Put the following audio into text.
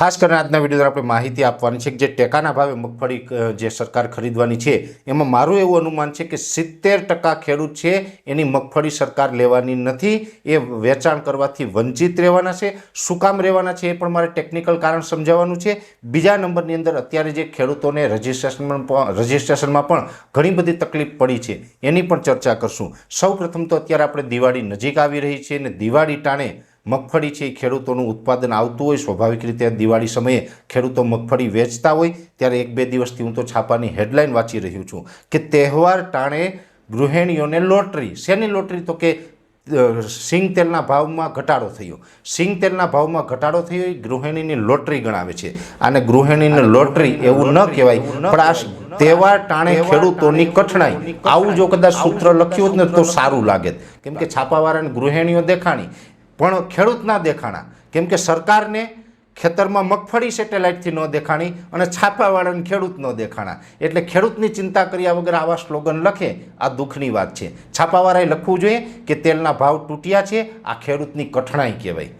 ખાસ કરીને આજના વીડિયો આપણે માહિતી આપવાની છે કે જે ટેકાના ભાવે મગફળી જે સરકાર ખરીદવાની છે, એમાં મારું એવું અનુમાન છે કે સિત્તેર ટકા ખેડૂત છે, એની મગફળી સરકાર લેવાની નથી, એ વેચાણ કરવાથી વંચિત રહેવાના છે, શું કામ રહેવાના છે એ પણ મારે ટેકનિકલ કારણ સમજાવવાનું છે. બીજા નંબરની અંદર અત્યારે જે ખેડૂતોને રજિસ્ટ્રેશનમાં રજિસ્ટ્રેશનમાં પણ ઘણી બધી તકલીફ પડી છે, એની પણ ચર્ચા કરશું. સૌ તો અત્યારે આપણે દિવાળી નજીક આવી રહી છે અને દિવાળી ટાણે મગફળી છે એ ખેડૂતોનું ઉત્પાદન આવતું હોય સ્વાભાવિક રીતે દિવાળી સમયે ખેડૂતો મગફળી વેચતા હોય ત્યારે એક બે દિવસથી હું તો છાપાની હેડલાઇન વાંચી રહ્યું છું કે તહેવાર ટાણે ગૃહિણીઓને લોટરી શેની લોટરી તો કે સિંગ તેલના ભાવમાં ઘટાડો થયો. સિંગ તેલના ભાવમાં ઘટાડો થયો એ ગૃહિણીની લોટરી ગણાવે છે. અને ગૃહિણીની લોટરી એવું ન કહેવાય પણ આ તહેવાર ટાણે ખેડૂતોની કઠણાઈ. આવું જો કદાચ સૂત્ર લખ્યું હોત ને તો સારું લાગે. કેમ કે છાપાવાળાને ગૃહિણીઓ દેખાણી. પણ ખેડૂત ના દેખાણા. કેમ કે સરકારને ખેતરમાં મગફળી સેટેલાઇટથી ન દેખાણી અને છાપાવાળાને ખેડૂત ન દેખાણા. એટલે ખેડૂતની ચિંતા કર્યા વગર આવા સ્લોગન લખે, આ દુઃખની વાત છે. છાપાવાળાએ લખવું જોઈએ કે તેલના ભાવ તૂટ્યા છે, આ ખેડૂતની કઠણાઈ કહેવાય.